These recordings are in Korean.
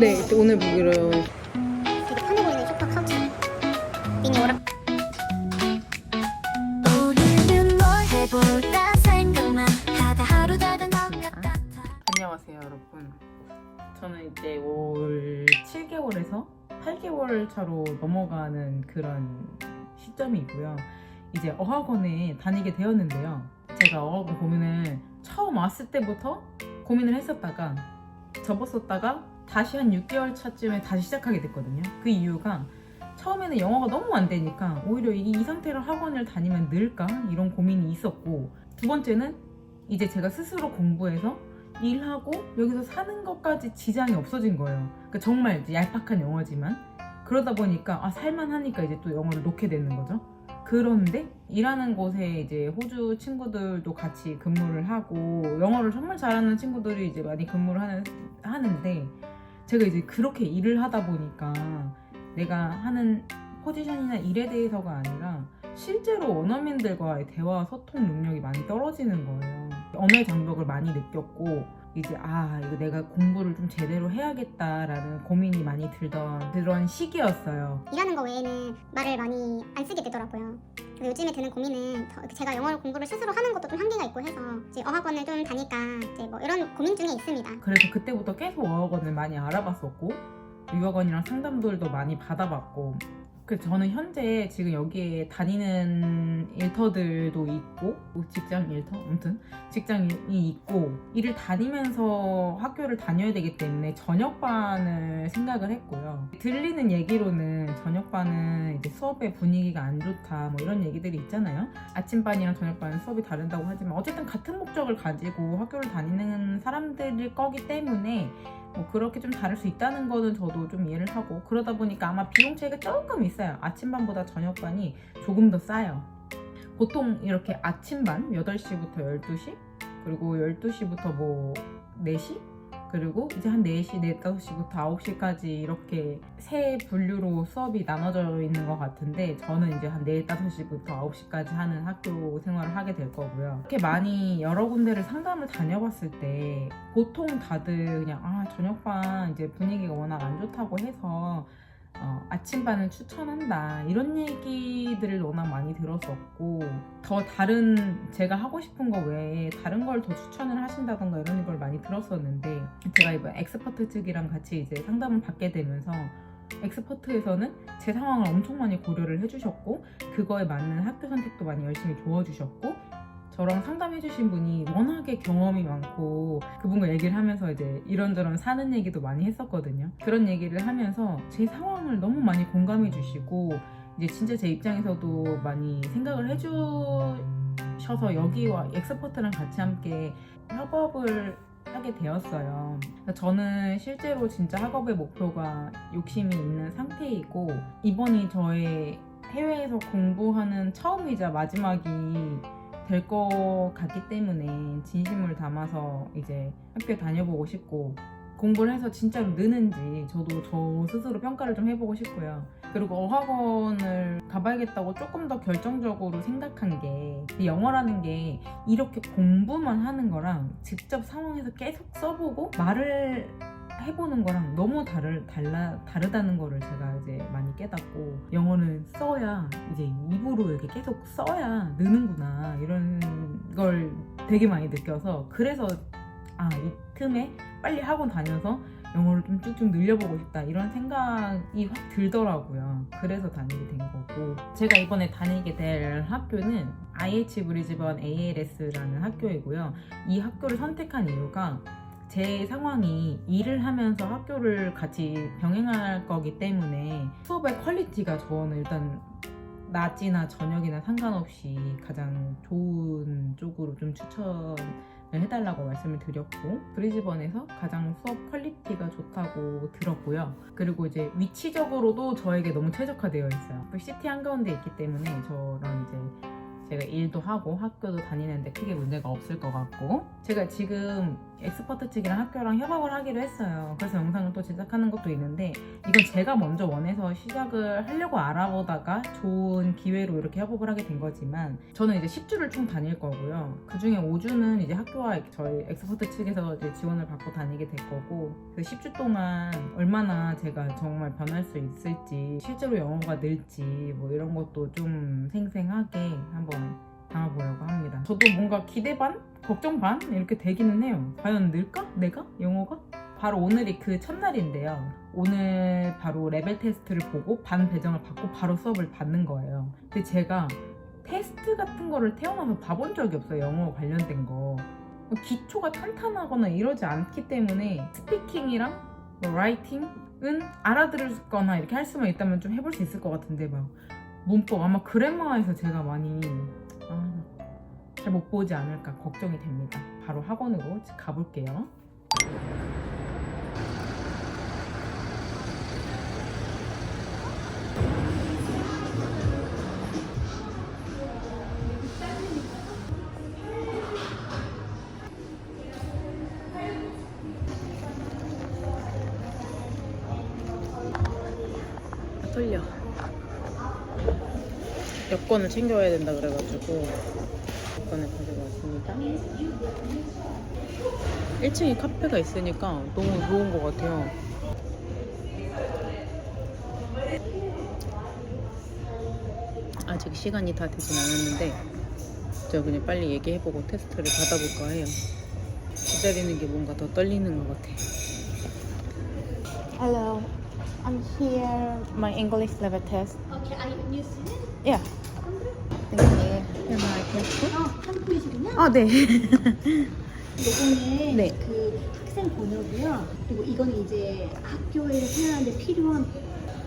네, 오늘 보기로 되게 편해 보이는 소파 카우치 미니 오락 안녕하세요, 여러분. 저는 이제 올 7개월에서 8개월 차로 넘어가는 그런 시점이고요. 이제 어학원에 다니게 되었는데요. 제가 어학원 고민을 처음 왔을 때부터 고민을 했었다가 접었었다가 다시 한 6개월 차쯤에 다시 시작하게 됐거든요. 그 이유가 처음에는 영어가 너무 안 되니까 오히려 이, 이 상태로 학원을 다니면 늘까? 이런 고민이 있었고 두 번째는 이제 제가 스스로 공부해서 일하고 여기서 사는 것까지 지장이 없어진 거예요. 그러니까 정말 얄팍한 영어지만 그러다 보니까 아 살만하니까 이제 또 영어를 놓게 되는 거죠. 그런데 일하는 곳에 이제 호주 친구들도 같이 근무를 하고 영어를 정말 잘하는 친구들이 이제 많이 근무를 하는 하는데 제가 이제 그렇게 일을 하다 보니까 내가 하는 포지션이나 일에 대해서가 아니라 실제로 원어민들과의 대화 소통 능력이 많이 떨어지는 거예요. 언어의 장벽을 많이 느꼈고 이제 아 이거 내가 공부를 좀 제대로 해야겠다라는 고민이 많이 들던 그런 시기였어요. 일하는 거 외에는 말을 많이 안 쓰게 되더라고요. 요즘에 드는 고민은 더- 제가 영어를 공부를 스스로 하는 것도 좀 한계가 있고 해서 이제 어학원을 좀 다니까 이제 뭐 이런 고민 중에 있습니다. 그래서 그때부터 계속 어학원을 많이 알아봤었고 유학원이랑 상담들도 많이 받아봤고 그 저는 현재 지금 여기에 다니는 일터들도 있고 뭐 직장 일터? 아무튼 직장이 있고 일을 다니면서 학교를 다녀야 되기 때문에 저녁반을 생각을 했고요. 들리는 얘기로는 저녁반은 이제 수업의 분위기가 안 좋다 뭐 이런 얘기들이 있잖아요. 아침반이랑 저녁반은 수업이 다른다고 하지만 어쨌든 같은 목적을 가지고 학교를 다니는 사람들일 거기 때문에 뭐 그렇게 좀 다를 수 있다는 거는 저도 좀 이해를 하고 그러다 보니까 아마 비용 차이가 조금 있어요. 아침반보다 저녁반이 조금 더 싸요. 보통 이렇게 아침반 8시부터 12시 그리고 12시부터 뭐 4시 그리고 이제 한 4시, 4, 5시부터 9시까지 이렇게 세 분류로 수업이 나눠져 있는 것 같은데 저는 이제 한 4, 5시부터 9시까지 하는 학교 생활을 하게 될 거고요. 이렇게 많이 여러 군데를 상담을 다녀봤을 때 보통 다들 그냥 아 저녁반 이제 분위기가 워낙 안 좋다고 해서 어, 아침반을 추천한다. 이런 얘기들을 워낙 많이 들었었고 더 다른 제가 하고 싶은 거 외에 다른 걸 더 추천을 하신다던가 이런 걸 많이 들었었는데 제가 이번 엑스퍼트 측이랑 같이 이제 상담을 받게 되면서 엑스퍼트에서는 제 상황을 엄청 많이 고려를 해주셨고 그거에 맞는 학교 선택도 많이 열심히 도와주셨고 저랑 상담해주신 분이 워낙에 경험이 많고 그분과 얘기를 하면서 이제 이런저런 사는 얘기도 많이 했었거든요. 그런 얘기를 하면서 제 상황을 너무 많이 공감해주시고 이제 진짜 제 입장에서도 많이 생각을 해주셔서 여기와 엑스퍼트랑 같이 함께 협업을 하게 되었어요. 저는 실제로 진짜 학업의 목표가 욕심이 있는 상태이고 이번이 저의 해외에서 공부하는 처음이자 마지막이 될 것 같기 때문에 진심을 담아서 이제 학교 다녀보고 싶고 공부를 해서 진짜로 느는지 저도 저 스스로 평가를 좀 해보고 싶고요. 그리고 어학원을 가봐야겠다고 조금 더 결정적으로 생각한 게이 영어라는 게 이렇게 공부만 하는 거랑 직접 상황에서 계속 써보고 말을 해보는 거랑 너무 다를, 달라, 다르다는 거를 제가 이제 많이 깨닫고 영어는 써야 이제 입으로 이렇게 계속 써야 느는구나 이런 걸 되게 많이 느껴서 그래서 아 이 틈에 빨리 학원 다녀서 영어를 좀 쭉쭉 늘려보고 싶다 이런 생각이 확 들더라고요. 그래서 다니게 된 거고 제가 이번에 다니게 될 학교는 IH 브리즈번 ALS라는 학교이고요. 이 학교를 선택한 이유가 제 상황이 일을 하면서 학교를 같이 병행할 거기 때문에 수업의 퀄리티가 저는 일단 낮이나 저녁이나 상관없이 가장 좋은 쪽으로 좀 추천을 해달라고 말씀을 드렸고 브리즈번에서 가장 수업 퀄리티가 좋다고 들었고요. 그리고 이제 위치적으로도 저에게 너무 최적화되어 있어요. 그 시티 한가운데 있기 때문에 저랑 이제 제가 일도 하고 학교도 다니는데 크게 문제가 없을 것 같고 제가 지금 엑스퍼트 측이랑 학교랑 협업을 하기로 했어요. 그래서 영상을 또 제작하는 것도 있는데 이건 제가 먼저 원해서 시작을 하려고 알아보다가 좋은 기회로 이렇게 협업을 하게 된 거지만 저는 이제 10주를 총 다닐 거고요. 그 중에 5주는 이제 학교와 저희 엑스퍼트 측에서 이제 지원을 받고 다니게 될 거고 그 10주 동안 얼마나 제가 정말 변할 수 있을지 실제로 영어가 늘지 뭐 이런 것도 좀 생생하게 한번 담아보려고 합니다. 저도 뭔가 기대 반, 걱정 반 이렇게 되기는 해요. 과연 늘까? 내가? 영어가? 바로 오늘이 그 첫날인데요. 오늘 바로 레벨 테스트를 보고 반 배정을 받고 바로 수업을 받는 거예요. 근데 제가 테스트 같은 거를 태어나서 봐본 적이 없어요. 영어 관련된 거. 기초가 탄탄하거나 이러지 않기 때문에 스피킹이랑 뭐 라이팅은 알아들거나 이렇게 할 수만 있다면 좀 해볼 수 있을 것 같은데 막 문법 아마 그래머에서 제가 많이 아, 잘 못 보지 않을까 걱정이 됩니다. 바로 학원으로 가볼게요. 여권을 챙겨와야 된다 그래가지고 여권을 가지고 왔습니다. 1층에 카페가 있으니까 너무 좋은 것 같아요. 아직 시간이 다 되진 않았는데 저 그냥 빨리 얘기해보고 테스트를 받아볼까 해요. 기다리는 게 뭔가 더 떨리는 것 같아요. Hello, I'm here. My English level test. Okay, are you new student? Yeah. Test. 어, 한국이시군요. 아 네. 이거는 네. 그 학생 번호고요. 그리고 이거는 이제 학교에 생활하는데 필요한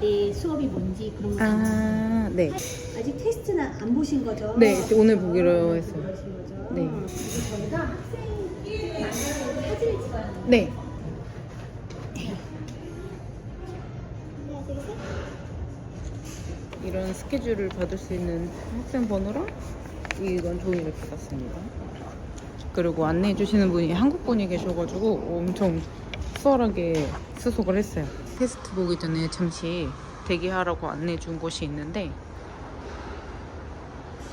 내 수업이 뭔지 그런 거. 아 네. 아직 테스트는 안 보신 거죠? 네, 오늘 보기로 했어요. 보신 거죠? 네. 그리고 저희가 학생 만나고 사진을 찍어야 합니다. 네. 이런 스케줄을 받을 수 있는 학생 번호랑 이건 종이를 받았습니다. 그리고 안내해 주시는 분이 한국 분이 계셔가지고 엄청 수월하게 수속을 했어요. 테스트 보기 전에 잠시 대기하라고 안내해 준 곳이 있는데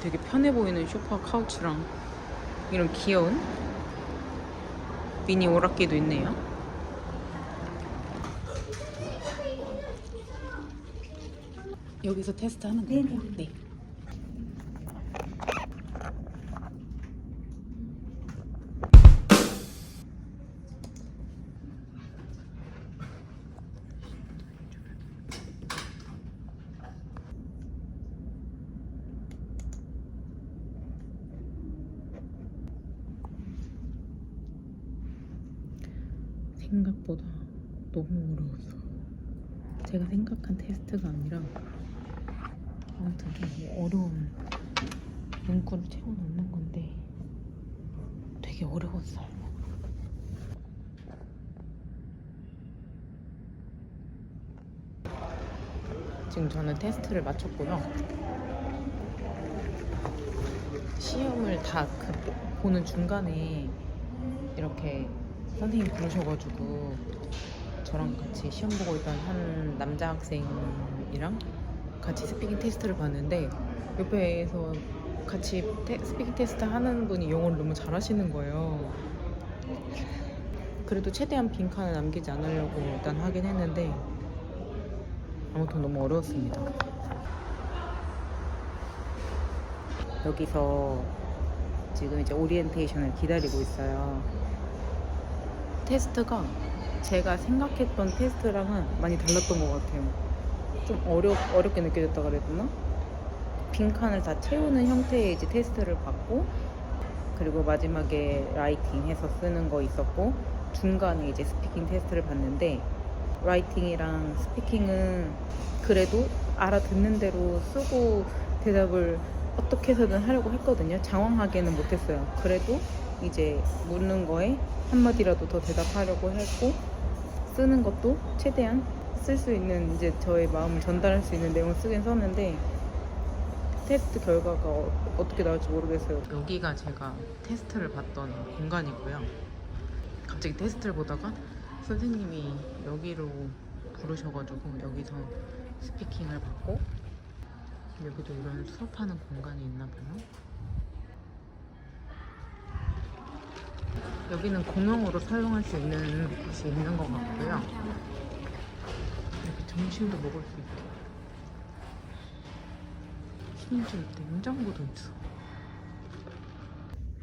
되게 편해 보이는 소파 카우치랑 이런 귀여운 미니 오락기도 있네요. 여기서 테스트 하는 건가요? 네. 생각보다 너무 어려웠어. 제가 생각한 테스트가 아니라 아무튼 좀 어려운 문구를 채워 넣는 건데 되게 어려웠어요. 지금 저는 테스트를 마쳤고요. 시험을 다 그 보는 중간에 이렇게 선생님 부르셔가지고 저랑 같이 시험 보고 있던 한 남자 학생이랑 같이 스피킹 테스트를 봤는데 옆에서 같이 테- 스피킹 테스트 하는 분이 영어를 너무 잘하시는 거예요. 그래도 최대한 빈칸을 남기지 않으려고 일단 하긴 했는데 아무튼 너무 어려웠습니다. 여기서 지금 이제 오리엔테이션을 기다리고 있어요. 테스트가 제가 생각했던 테스트랑은 많이 달랐던 것 같아요. 좀 어렵, 어렵게 느껴졌다 되나? 빈칸을 다 채우는 형태의 이제 테스트를 받고, 그리고 마지막에 라이팅 해서 쓰는 거 있었고, 중간에 이제 스피킹 테스트를 봤는데, 라이팅이랑 스피킹은 그래도 알아듣는 대로 쓰고 대답을 어떻게 해서든 하려고 했거든요. 장황하게는 못했어요. 그래도 이제 묻는 거에 한마디라도 더 대답하려고 했고 쓰는 것도 최대한 쓸 수 있는 이제 저의 마음을 전달할 수 있는 내용을 쓰긴 썼는데 테스트 결과가 어, 어떻게 나올지 모르겠어요. 여기가 제가 테스트를 봤던 공간이고요. 갑자기 테스트를 보다가 선생님이 여기로 부르셔가지고 여기서 스피킹을 받고 여기도 이런 수업하는 공간이 있나 봐요. 여기는 공용으로 사용할 수 있는 곳이 있는 것 같고요. 이렇게 점심도 먹을 수 있게. 심지어 냉장고도 있어.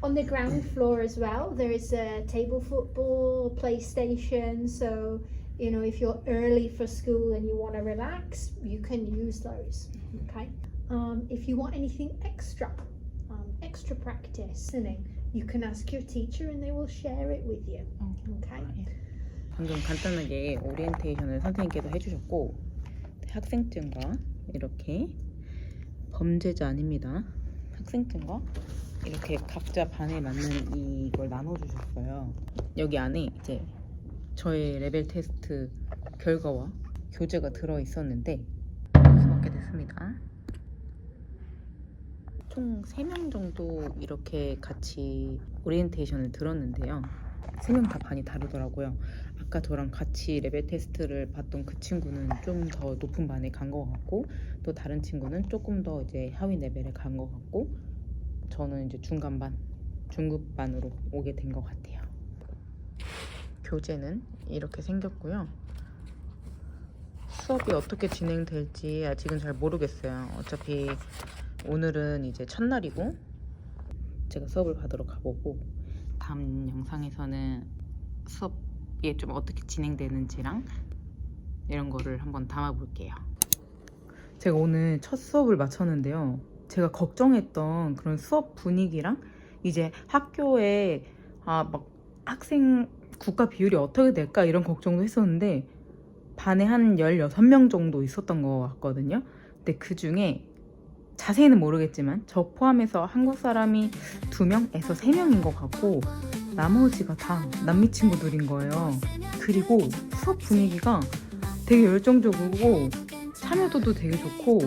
On the ground floor as well, there is a table football, PlayStation. So, you know, if you're early for school and you want to relax, you can use those. Okay. Um, if you want anything extra, um, extra practice, listening, you can ask your teacher and they will share it with you. Okay. 방금 간단하게 오리엔테이션을 선생님께서 해주셨고 학생증과 이렇게 범죄자 아닙니다. 학생증과 이렇게 각자 반에 맞는 이걸 나눠주셨어요. 여기 안에 이제 저의 레벨 테스트 결과와 교재가 들어 있었는데 여기서 받게 됐습니다. 총 3명 정도 이렇게 같이 오리엔테이션을 들었는데요. 3명 다 반이 다르더라고요. 아까 저랑 같이 레벨 테스트를 봤던 그 친구는 좀 더 높은 반에 간 것 같고 또 다른 친구는 조금 더 이제 하위 레벨에 간 것 같고 저는 이제 중간 반, 중급 반으로 오게 된 것 같아요. 교재는 이렇게 생겼고요. 수업이 어떻게 진행될지 아직은 잘 모르겠어요. 어차피 오늘은 이제 첫날이고 제가 수업을 받으러 가보고 다음 영상에서는 수업 이좀 어떻게 진행되는지랑 이런 거를 한번 담아볼게요. 제가 오늘 첫 수업을 마쳤는데요. 제가 걱정했던 그런 수업 분위기랑 이제 학교에 아 막 학생 국가 비율이 어떻게 될까 이런 걱정도 했었는데 반에 한 16명 정도 있었던 것 같거든요. 근데 그 중에 자세히는 모르겠지만 저 포함해서 한국 사람이 2명에서 3명인 것 같고 나머지가 다 남미 친구들인 거예요. 그리고 수업 분위기가 되게 열정적이고 참여도도 되게 좋고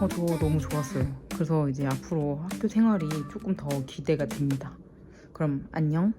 어, 저 너무 좋았어요. 그래서 이제 앞으로 학교 생활이 조금 더 기대가 됩니다. 그럼 안녕.